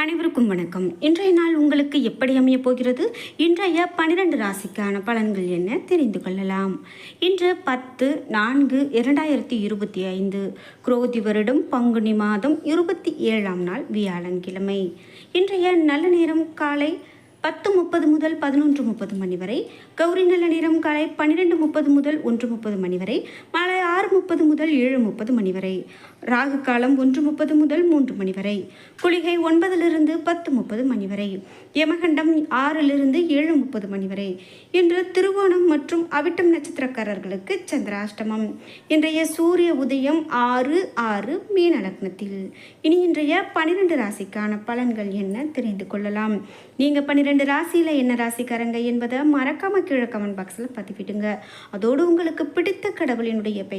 அனைவருக்கும் வணக்கம். இன்றைய நாள் உங்களுக்கு எப்படி அமையப் போகிறது? இன்றைய பனிரெண்டு ராசிக்கான பலன்கள் என்ன தெரிந்து கொள்ளலாம். இன்று பத்து நான்கு இரண்டாயிரத்தி இருபத்தி ஐந்து குரோதி வருடம் பங்குனி மாதம் இருபத்தி ஏழாம் நாள் வியாழன் கிழமை இன்றைய நல்ல நேரம் காலை பத்து முப்பது முதல் பதினொன்று முப்பது மணி வரை கௌரி நல்ல நேரம் காலை பன்னிரெண்டு முப்பது முதல் ஒன்று முப்பது மணி வரை மாலை ஆறு முப்பது முதல் ஏழு முப்பது மணி வரை ராகு காலம் ஒன்று முப்பது முதல் மூன்று மணி வரை குளிகை ஒன்பதிலிருந்து பத்து முப்பது மணி வரை யமகண்டம் ஆறிலிருந்து ஏழு முப்பது மணி வரை இன்று திருவோணம் மற்றும் அவிட்டம் நட்சத்திரக்காரர்களுக்கு சந்திராஷ்டமம். இன்றைய சூரிய உதயம் ஆறு ஆறு மீன லக்னத்தில். இனி இன்றைய பனிரெண்டு ராசிக்கான பலன்கள் என்ன தெரிந்து கொள்ளலாம். நீங்கள் பன்னிரெண்டு ராசியில் என்ன ராசிக்காரங்க என்பதை மறக்காம கீழே கமெண்ட் பாக்ஸில் பதிவிடுங்க. அதோடு உங்களுக்கு பிடித்த கடவுளினுடைய பெயர்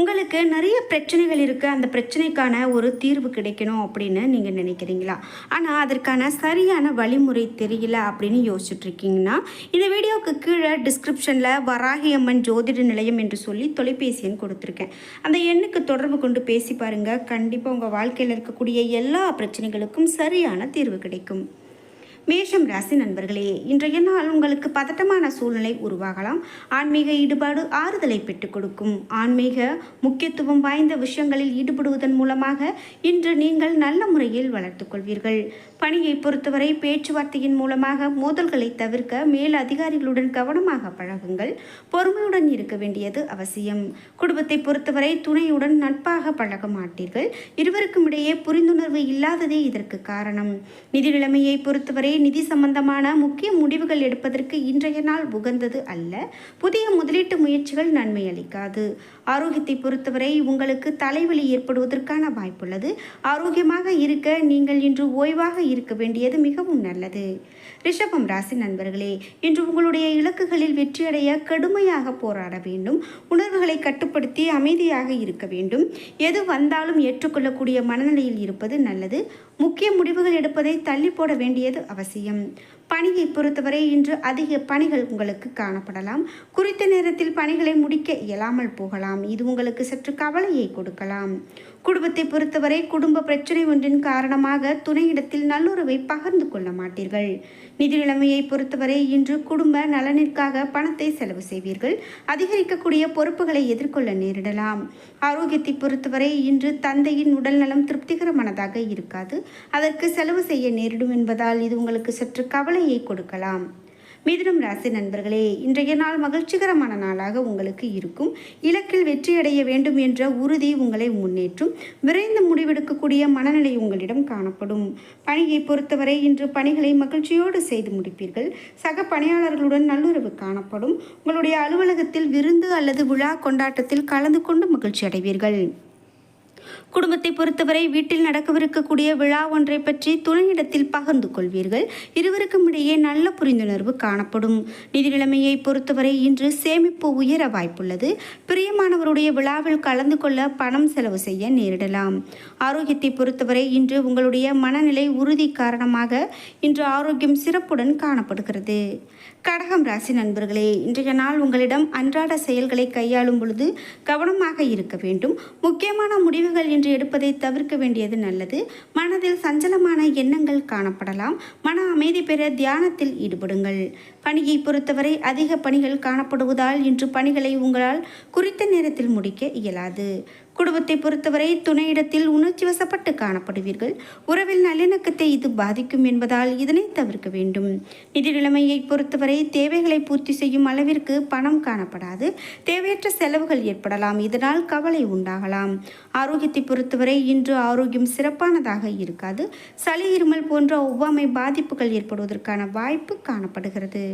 உங்களுக்கு நிறைய பிரச்சனைகள் இருக்குது அந்த பிரச்சனைக்கான ஒரு தீர்வு கிடைக்கணும் அப்படின்னு நீங்கள் நினைக்கிறீங்களா? ஆனால் அதற்கான சரியான வழிமுறை தெரியல அப்படின்னு யோசிச்சுட்ருக்கீங்கன்னா இந்த வீடியோவுக்கு கீழே டிஸ்கிரிப்ஷனில் வராகி அம்மன் ஜோதிட நிலையம் என்று சொல்லி தொலைபேசி எண் கொடுத்துருக்கேன். அந்த எண்ணுக்கு தொடர்பு கொண்டு பேசி பாருங்கள் கண்டிப்பாக உங்கள் வாழ்க்கையில் இருக்கக்கூடிய எல்லா பிரச்சனைகளுக்கும் சரியான தீர்வு கிடைக்கும். மேஷம் ராசி நண்பர்களே இன்றைய நாள் உங்களுக்கு பதட்டமான சூழ்நிலை உருவாகலாம். ஆன்மீக ஈடுபாடு ஆறுதலை பெற்றுக் கொடுக்கும். ஆன்மீக முக்கியத்துவம் வாய்ந்த விஷயங்களில் ஈடுபடுவதன் மூலமாக இன்று நீங்கள் நல்ல முறையில் வளர்த்துக் கொள்வீர்கள். பணியை பொறுத்தவரை பேச்சுவார்த்தையின் மூலமாக மோதல்களை தவிர்க்க மேல் அதிகாரிகளுடன் கவனமாக பழகுங்கள். பொறுமையுடன் இருக்க வேண்டியது அவசியம். குடும்பத்தை பொறுத்தவரை துணையுடன் நட்பாக பழக மாட்டீர்கள். இருவருக்கும் இடையே புரிந்துணர்வு இல்லாததே இதற்கு காரணம். நிதி நிலைமையை பொறுத்தவரை நிதி சம்பந்தமான முக்கிய முடிவுகள் எடுப்பதற்கு இன்றைய நாள் உகந்தது அல்ல. புதிய முதலீட்டு முயற்சிகள் நன்மை அளிக்காது. ஆரோக்கியத்தை பொறுத்தவரை உங்களுக்கு தலைவலி ஏற்படுவதற்கான வாய்ப்புள்ளது. ஆரோக்கியமாக இருக்க நீங்கள் இன்று ஓய்வாக இருக்க வேண்டியது மிகவும் நல்லது. ரிஷபம் ராசி நண்பர்களே இன்று உங்களுடைய இலக்குகளில் வெற்றியடைய கடுமையாக போராட வேண்டும். உணர்வுகளை கட்டுப்படுத்தி அமைதியாக இருக்க வேண்டும். எது வந்தாலும் ஏற்றுக்கொள்ளக்கூடிய மனநிலையில் இருப்பது நல்லது. முக்கிய முடிவுகள் எடுப்பதை தள்ளி போட வேண்டியது அவசியம். பணியை பொறுத்தவரை இன்று அதிக பணிகள் உங்களுக்கு காணப்படலாம். குறித்த நேரத்தில் பணிகளை முடிக்க இயலாமல் போகலாம். இது உங்களுக்கு சற்று கவலையை கொடுக்கலாம். குடும்பத்தை பொறுத்தவரை குடும்ப பிரச்சனை ஒன்றின் காரணமாக துணையிடத்தில் நல்லுறவை பகிர்ந்து கொள்ள மாட்டீர்கள். நிதி நிலைமையை பொறுத்தவரை இன்று குடும்ப நலனிற்காக பணத்தை செலவு செய்வீர்கள். அதிகரிக்கக்கூடிய பொறுப்புகளை எதிர்கொள்ள நேரிடலாம். ஆரோக்கியத்தை பொறுத்தவரை இன்று தந்தையின் உடல்நலம் திருப்திகரமானதாக இருக்காது. அதற்கு செலவு செய்ய நேரிடும் என்பதால் இது உங்களுக்கு சற்று கவலையை கொடுக்கலாம். மிதுனம் ராசி நண்பர்களே இன்றைய நாள் மகிழ்ச்சிகரமான நாளாக உங்களுக்கு இருக்கும். இலக்கில் வெற்றியடைய வேண்டும் என்ற உறுதி உங்களை முன்னேற்றும். விரைந்து முடிவெடுக்கக்கூடிய மனநிலை உங்களிடம் காணப்படும். பணியை பொறுத்தவரை இன்று பணிகளை மகிழ்ச்சியோடு செய்து முடிப்பீர்கள். சக பணியாளர்களுடன் நல்லுறவு காணப்படும். உங்களுடைய அலுவலகத்தில் விருந்து அல்லது விழா கொண்டாட்டத்தில் கலந்து கொண்டு மகிழ்ச்சி அடைவீர்கள் குடும்பத்தை பொறுத்தவரை வீட்டில் நடக்கவிருக்கக்கூடிய விழா ஒன்றை பற்றி துணையிடத்தில் பகிர்ந்து கொள்வீர்கள். இருவருக்கும் இடையே நல்ல புரிந்துணர்வு காணப்படும். நிதி நிலைமையை பொறுத்தவரை இன்று சேமிப்பு உயர வாய்ப்புள்ளது. பிரியமானவருடைய விழாவில் கலந்து கொள்ள பணம் செலவு செய்ய நேரிடலாம். ஆரோக்கியத்தை பொறுத்தவரை இன்று உங்களுடைய மனநிலை உறுதி காரணமாக இன்று ஆரோக்கியம் சிறப்புடன் காணப்படுகிறது. கடகம் ராசி நண்பர்களே இன்றைய நாள் உங்களிடம் அன்றாட செயல்களை கையாளும் பொழுது கவனமாக இருக்க வேண்டும். முக்கியமான முடிவுகள் இன்று எடுப்பதை தவிர்க்க வேண்டியது நல்லது. மனதில் சஞ்சலமான எண்ணங்கள் காணப்படலாம். மன அமைதி பெற தியானத்தில் ஈடுபடுங்கள். பணியை பொறுத்தவரை அதிக பணிகள் காணப்படுவதால் இன்று பணிகளை உங்களால் குறித்த நேரத்தில் முடிக்க இயலாது. குடும்பத்தை பொறுத்தவரை துணையிடத்தில் உணர்ச்சி வசப்பட்டு காணப்படுவீர்கள். உறவில் நல்லிணக்கத்தை இது பாதிக்கும் என்பதால் இதனை தவிர்க்க வேண்டும். நிதி நிலைமையை பொறுத்தவரை தேவைகளை பூர்த்தி செய்யும் அளவிற்கு பணம் காணப்படாது. தேவையற்ற செலவுகள் ஏற்படலாம். இதனால் கவலை உண்டாகலாம். ஆரோக்கியத்தை பொறுத்தவரை இன்று ஆரோக்கியம் சிறப்பானதாக இருக்காது. சளி இருமல் போன்ற ஒவ்வாமை பாதிப்புகள் ஏற்படுவதற்கான வாய்ப்பு காணப்படுகிறது.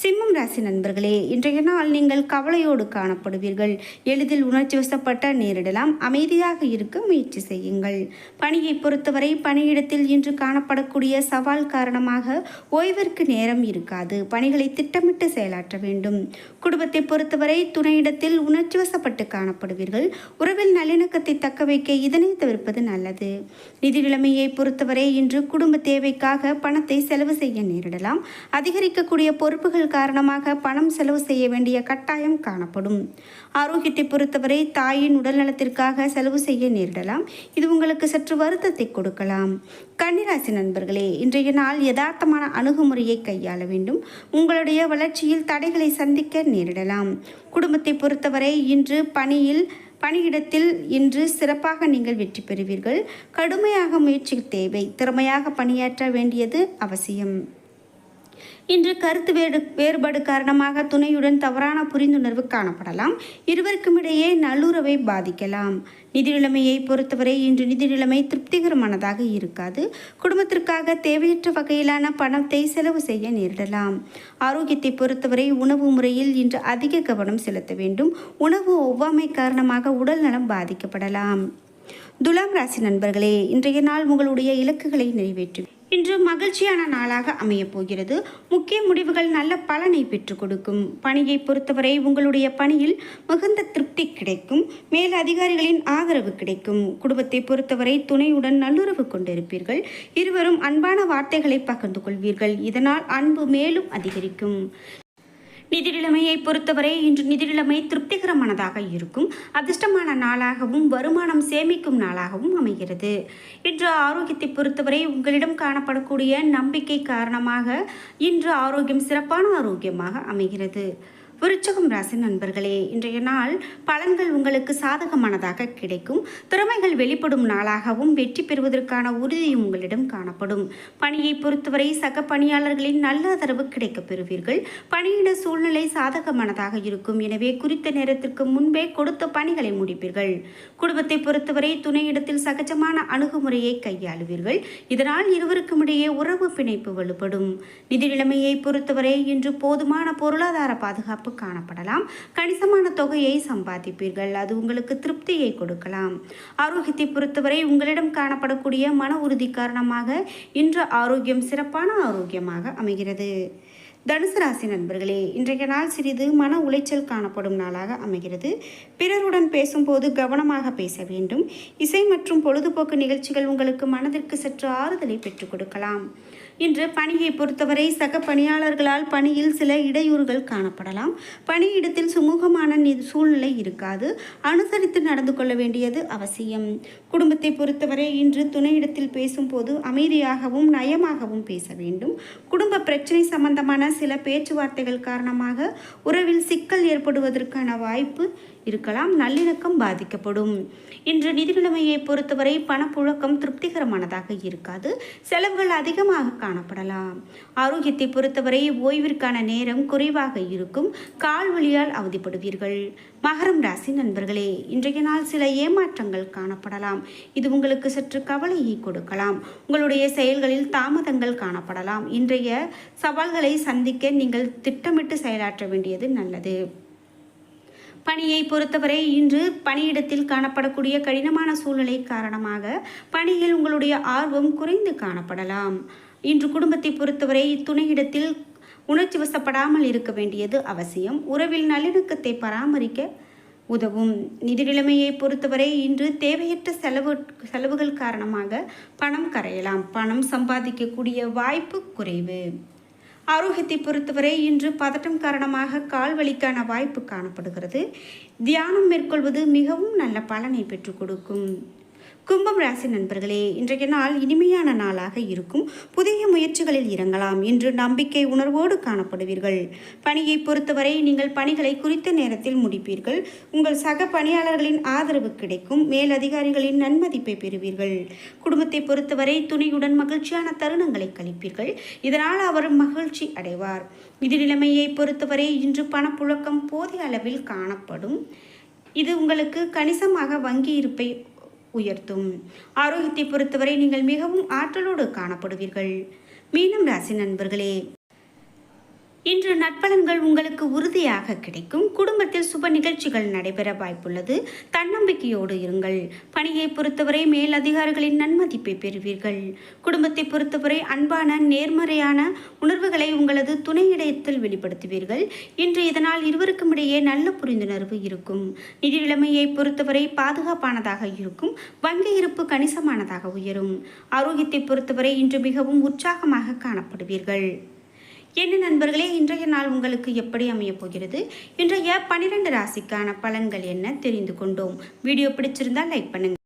சிம்மம் ராசி நண்பர்களே இன்றைய நாள் நீங்கள் கவலையோடு காணப்படுவீர்கள். எளிதில் உணர்ச்சி வசப்பட்ட நேரிடலாம். அமைதியாக இருக்க முயற்சி செய்யுங்கள். பணியை பொறுத்தவரை பணியிடத்தில் இன்று காணப்படக்கூடிய சவால் காரணமாக ஓய்விற்கு நேரம் இருக்காது. பணிகளை திட்டமிட்டு செயலாற்ற வேண்டும். குடும்பத்தை பொறுத்தவரை துணையிடத்தில் உணர்ச்சி வசப்பட்டு காணப்படுவீர்கள். உறவில் நல்லிணக்கத்தை தக்க வைக்க இதனை தவிர்ப்பது நல்லது. நிதி நிலைமையை பொறுத்தவரை இன்று குடும்ப தேவைக்காக பணத்தை செலவு செய்ய நேரிடலாம். அதிகரிக்கக்கூடிய பொறுப்புகள் காரணமாக பணம் செலவு செய்ய வேண்டிய கட்டாயம் காணப்படும். ஆரோக்கியத்தை பொறுத்தவரை தாயின் உடல் நலத்திற்காக செலவு செய்ய நேரிடலாம். இது உங்களுக்கு சற்று வருத்தத்தை கொடுக்கலாம். கன்னிராசி நண்பர்களே இன்றைய நாள் யதார்த்தமான அணுகுமுறையை கையாள வேண்டும். உங்களுடைய வளர்ச்சியில் தடைகளை சந்திக்க நேரிடலாம். குடும்பத்தை பொறுத்தவரை இன்று பணியில் பணியிடத்தில் இன்று சிறப்பாக நீங்கள் வெற்றி பெறுவீர்கள். கடுமையாக முயற்சி தேவை. திறமையாக பணியாற்ற வேண்டியது அவசியம். இன்று கருத்து வேறு வேறுபாடு காரணமாக துணையுடன் தவறான புரிந்துணர்வு காணப்படலாம். இருவருக்கும் இடையே நல்லுறவை பாதிக்கலாம். நிதி நிலைமையை பொறுத்தவரை இன்று நிதி நிலைமை திருப்திகரமானதாக இருக்காது. குடும்பத்திற்காக தேவையற்ற வகையிலான பணத்தை செலவு செய்ய நேரிடலாம். ஆரோக்கியத்தை பொறுத்தவரை உணவு முறையில் இன்று அதிக கவனம் செலுத்த வேண்டும். உணவு ஒவ்வாமை காரணமாக உடல் நலம் பாதிக்கப்படலாம். துலாம் ராசி நண்பர்களே இன்றைய நாள் உங்களுடைய இலக்குகளை நிறைவேற்றும் இன்று மகிழ்ச்சியான நாளாக அமையப் போகிறது. முக்கிய முடிவுகள் நல்ல பலனை பெற்றுக் கொடுக்கும். பணியை பொறுத்தவரை உங்களுடைய பணியில் மிகுந்த திருப்தி கிடைக்கும். மேல் அதிகாரிகளின் ஆதரவு கிடைக்கும். குடும்பத்தை பொறுத்தவரை துணையுடன் நல்லுறவு கொண்டிருப்பீர்கள். இருவரும் அன்பான வார்த்தைகளை பகிர்ந்து கொள்வீர்கள். இதனால் அன்பு மேலும் அதிகரிக்கும். நிதிநிலைமையை பொறுத்தவரை இன்று நிதிநிலைமை திருப்திகரமானதாக இருக்கும். அதிர்ஷ்டமான நாளாகவும் வருமானம் சேமிக்கும் நாளாகவும் அமைகிறது. இன்று ஆரோக்கியத்தை பொறுத்தவரை உங்களிடம் காணப்படக்கூடிய நம்பிக்கை காரணமாக இன்று ஆரோக்கியம் சிறப்பான ஆரோக்கியமாக அமைகிறது. விருச்சகம் ராசி நண்பர்களே இன்றைய நாள் பலன்கள் உங்களுக்கு சாதகமானதாக கிடைக்கும். திறமைகள் வெளிப்படும் நாளாகவும் வெற்றி பெறுவதற்கான உறுதியும் உங்களிடம் காணப்படும். பணியை பொறுத்தவரை சக பணியாளர்களின் நல்ல ஆதரவு கிடைக்கப் பெறுவீர்கள். பணியிட சூழ்நிலை சாதகமானதாக இருக்கும். எனவே குறித்த நேரத்திற்கு முன்பே கொடுத்த பணிகளை முடிப்பீர்கள். குடும்பத்தை பொறுத்தவரை துணையிடத்தில் சகஜமான அணுகுமுறையை கையாளுவீர்கள். இதனால் இருவருக்கும் இடையே உறவு பிணைப்பு வலுப்படும். நிதி நிலைமையை பொறுத்தவரை இன்று போதுமான பொருளாதார பாதுகாப்பு காணப்படலாம். கணிசமான தொகையை சம்பாதிப்பீர்கள். அது உங்களுக்கு திருப்தியை கொடுக்கலாம். ஆரோக்கியத்தை பொறுத்தவரை உங்களிடம் காணப்படக்கூடிய மன உறுதி காரணமாக இன்று ஆரோக்கியம் சிறப்பான ஆரோக்கியமாக அமைகிறது. தனுசு ராசி நண்பர்களே இன்றைய நாள் சிறிது மன உளைச்சல் காணப்படும் நாளாக அமைகிறது. பிறருடன் பேசும்போது கவனமாக பேச வேண்டும். இசை மற்றும் பொழுதுபோக்கு நிகழ்ச்சிகள் உங்களுக்கு மனதிற்கு சற்று ஆறுதலை பெற்றுக் கொடுக்கலாம். இன்று பணியை பொறுத்தவரை சக பணியாளர்களால் பணியில் சில இடையூறுகள் காணப்படலாம். பணியிடத்தில் சுமூகமான சூழ்நிலை இருக்காது. அனுசரித்து நடந்து கொள்ள வேண்டியது அவசியம். குடும்பத்தை பொறுத்தவரை இன்று துணையிடத்தில் பேசும்போது அமைதியாகவும் நயமாகவும் பேச வேண்டும். குடும்ப பிரச்சனை சம்பந்தமான சில பேச்சுவார்த்தைகள் காரணமாக உறவில் சிக்கல் ஏற்படுவதற்கான வாய்ப்பு இருக்கலாம் நல்லிணக்கம் பாதிக்கப்படும். இன்று நிதி நிலைமையை பொறுத்தவரை பணப்புழக்கம் திருப்திகரமானதாக இருக்காது. செலவுகள் அதிகமாக காணப்படலாம். ஆரோக்கியத்தை பொறுத்தவரை ஓய்விற்கான நேரம் குறைவாக இருக்கும். கால் வலியால் அவதிப்படுவீர்கள். மகரம் ராசி நண்பர்களே இன்றைய நாள் சில ஏமாற்றங்கள் காணப்படலாம். இது உங்களுக்கு சற்று கவலையை கொடுக்கலாம். உங்களுடைய செயல்களில் தாமதங்கள் காணப்படலாம். இன்றைய சவால்களை சந்திக்க நீங்கள் திட்டமிட்டு செயலாற்ற வேண்டியது நல்லது. பணியை பொறுத்தவரை இன்று பணியிடத்தில் காணப்படக்கூடிய கடினமான சூழ்நிலை காரணமாக பணியில் உங்களுடைய ஆர்வம் குறைந்து காணப்படலாம். இன்று குடும்பத்தை பொறுத்தவரை துணையிடத்தில் உணர்ச்சி வசப்படாமல் இருக்க வேண்டியது அவசியம். உறவில் நல்லிணக்கத்தை பராமரிக்க உதவும். நிதி நிலைமையை பொறுத்தவரை இன்று தேவையற்ற செலவு செலவுகள் காரணமாக பணம் கரையலாம். பணம் சம்பாதிக்கக்கூடிய வாய்ப்பு குறைவு. ஆரோக்கியத்தை பொறுத்தவரை இன்று பதட்டம் காரணமாக கால் வலிக்கான வாய்ப்பு காணப்படுகிறது. தியானம் மேற்கொள்வது மிகவும் நல்ல பலனை பெற்றுக் கொடுக்கும். கும்பம் ராசி நண்பர்களே இன்றைய நாள் இனிமையான நாளாக இருக்கும். புதிய முயற்சிகளில் இறங்கலாம் என்று நம்பிக்கை உணர்வோடு காணப்படுவீர்கள். பணியை பொறுத்தவரை நீங்கள் பணிகளை குறித்த நேரத்தில் முடிப்பீர்கள். உங்கள் சக பணியாளர்களின் ஆதரவு கிடைக்கும். மேலதிகாரிகளின் நன்மதிப்பை பெறுவீர்கள். குடும்பத்தை பொறுத்தவரை துணியுடன் மகிழ்ச்சியான தருணங்களை கழிப்பீர்கள். இதனால் அவர் மகிழ்ச்சி அடைவார். இது நிலைமையை பொறுத்தவரை இன்று பணப்புழக்கம் போதிய அளவில் காணப்படும். இது உங்களுக்கு கணிசமாக வங்கி இருப்பை உயர்த்தும். ஆரோக்கியத்தை பொறுத்தவரை நீங்கள் மிகவும் ஆற்றலோடு காணப்படுவீர்கள். மீனம் ராசி நண்பர்களே இன்று நட்பலன்கள் உங்களுக்கு உறுதியாக கிடைக்கும். குடும்பத்தில் சுப நிகழ்ச்சிகள் நடைபெற வாய்ப்புள்ளது. தன்னம்பிக்கையோடு இருங்கள். பணியை பொறுத்தவரை மேல் அதிகாரிகளின் நன்மதிப்பை பெறுவீர்கள். குடும்பத்தை பொறுத்தவரை அன்பான நேர்மறையான உணர்வுகளை உங்களது துணையிடத்தில் வெளிப்படுத்துவீர்கள். இன்று இதனால் இருவருக்கும் இடையே நல்ல புரிந்துணர்வு இருக்கும். நிதி நிலைமையை பொறுத்தவரை பாதுகாப்பானதாக இருக்கும். வங்கி இருப்பு கணிசமானதாக உயரும். ஆரோக்கியத்தை பொறுத்தவரை இன்று மிகவும் உற்சாகமாக காணப்படுவீர்கள். என்ன நண்பர்களே இன்றைய நாள் உங்களுக்கு எப்படி அமையப் போகிறது? இன்றைய பன்னிரண்டு ராசிக்கான பலன்கள் என்ன தெரிந்து கொண்டோம். வீடியோ பிடிச்சிருந்தால் லைக் பண்ணுங்கள்